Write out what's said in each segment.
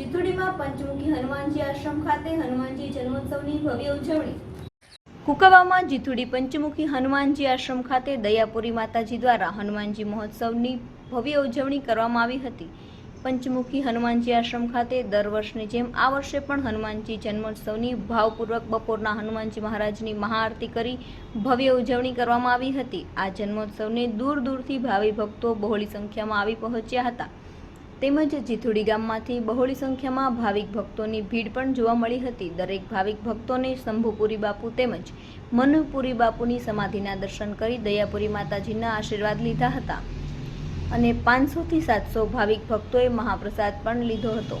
ચિત્તોડીમાં પંચમુખી હનુમાનજી આશ્રમ ખાતે હનુમાનજી જન્મોત્સવની ભવ્ય ઉજવણી. કુકાવામાં જીથુડી પંચમુખી હનુમાનજી આશ્રમ ખાતે દયાપુરી માતાજી દ્વારા હનુમાનજી મહોત્સવની ભવ્ય ઉજવણી કરવામાં આવી હતી. પંચમુખી હનુમાનજી આશ્રમ ખાતે દર વર્ષની જેમ આ વર્ષે પણ હનુમાનજી જન્મોત્સવની ભાવપૂર્વક બપોરના હનુમાનજી મહારાજની મહાઆરતી કરી ભવ્ય ઉજવણી કરવામાં આવી હતી. આ જન્મોત્સવને દૂર દૂરથી ભાવિ ભક્તો બહોળી સંખ્યામાં આવી પહોંચ્યા હતા. તેમજ જીથુડી ગામમાંથી બહોળી સંખ્યામાં ભાવિક ભક્તોની ભીડ પણ જોવા મળી હતી. દરેક ભાવિક ભક્તોને શંભુપુરી બાપુ તેમજ મનુપુરી બાપુની સમાધિના દર્શન કરી દયાપુરી માતાજીના આશીર્વાદ લીધા હતા. અને પાંચસોથી સાતસો ભાવિક ભક્તોએ મહાપ્રસાદ પણ લીધો હતો.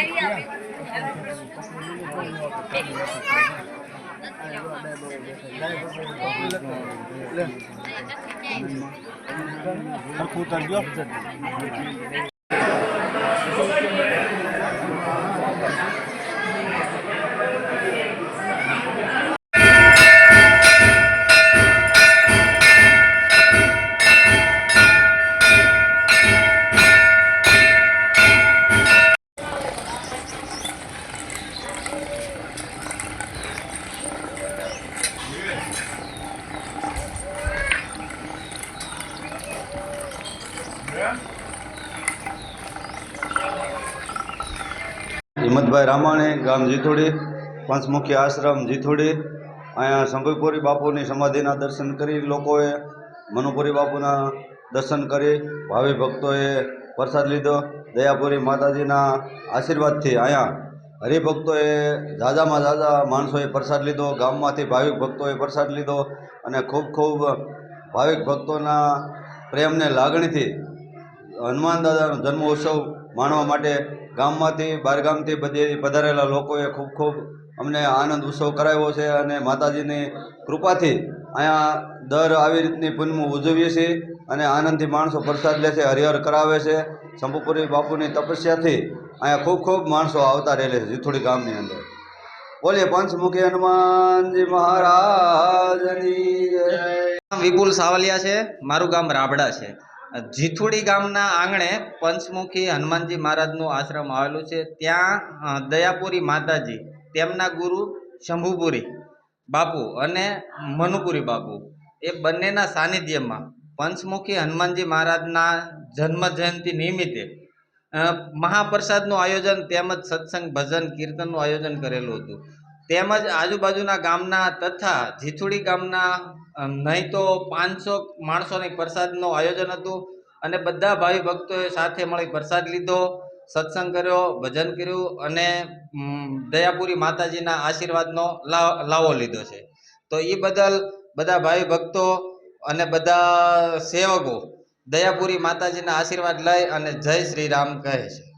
પકાવ હિંમતભાઈ રામાણી, ગામ જીથોડી, પંચમુખી આશ્રમ જીથોડી, અહીંયા શંભુપુરી બાપુની સમાધિના દર્શન કરી લોકોએ મનુપુરી બાપુના દર્શન કરી, ભાવિ ભક્તોએ પ્રસાદ લીધો, દયાપુરી માતાજીના આશીર્વાદથી અહીંયા હરિભક્તોએ, ઝાઝામાં ઝાઝા માણસોએ પ્રસાદ લીધો, ગામમાંથી ભાવિક ભક્તોએ પ્રસાદ લીધો અને ખૂબ ખૂબ ભાવિક ભક્તોના પ્રેમને લાગણીથી હનુમાન દાદાનો જન્મોત્સવ માણવા માટે ગામમાંથી બહારગામથી બધી પધારેલા લોકોએ ખૂબ ખૂબ અમને આનંદ ઉત્સવ કરાવ્યો છે અને માતાજીની કૃપાથી અહીંયા દર આવી રીતની પૂનમું ઉજવીએ છીએ અને આનંદથી માણસો પ્રસાદ લે છે, હરિહર કરાવે છે. શંભુપુરી બાપુની તપસ્યાથી અહીંયા ખૂબ ખૂબ માણસો આવતા રહે છે જીથોડી ગામની અંદર. બોલીએ પંચમુખી હનુમાનજી મહારાજની વિપુલ સાવલિયા છે, મારું ગામ રાબડા છે. જીથુડી ગામના આંગણે પંચમુખી હનુમાનજી મહારાજનું આશ્રમ આવેલું છે. ત્યાં દયાપુરી માતાજી, તેમના ગુરુ શંભુપુરી બાપુ અને મનુપુરી બાપુ. એ બંનેના સાનિધ્યમાં પંચમુખી હનુમાનજી મહારાજના જન્મ જયંતિ નિમિત્તે મહાપ્રસાદનું આયોજન તેમજ સત્સંગ ભજન કીર્તનનું આયોજન કરેલું હતું. તેમજ આજુબાજુના ગામના તથા જીથુડી ગામના નહીં તો પાંચસો માણસોની પ્રસાદનું આયોજન હતું અને બધા ભાવિ ભક્તોએ સાથે મળી પ્રસાદ લીધો, સત્સંગ કર્યો, ભજન કર્યું અને દયાપુરી માતાજીના આશીર્વાદનો લાવો લીધો છે. તો એ બદલ બધા ભાવિ ભક્તો અને બધા સેવકો દયાપુરી માતાજીના આશીર્વાદ લઈ અને જય શ્રી રામ કહે છે.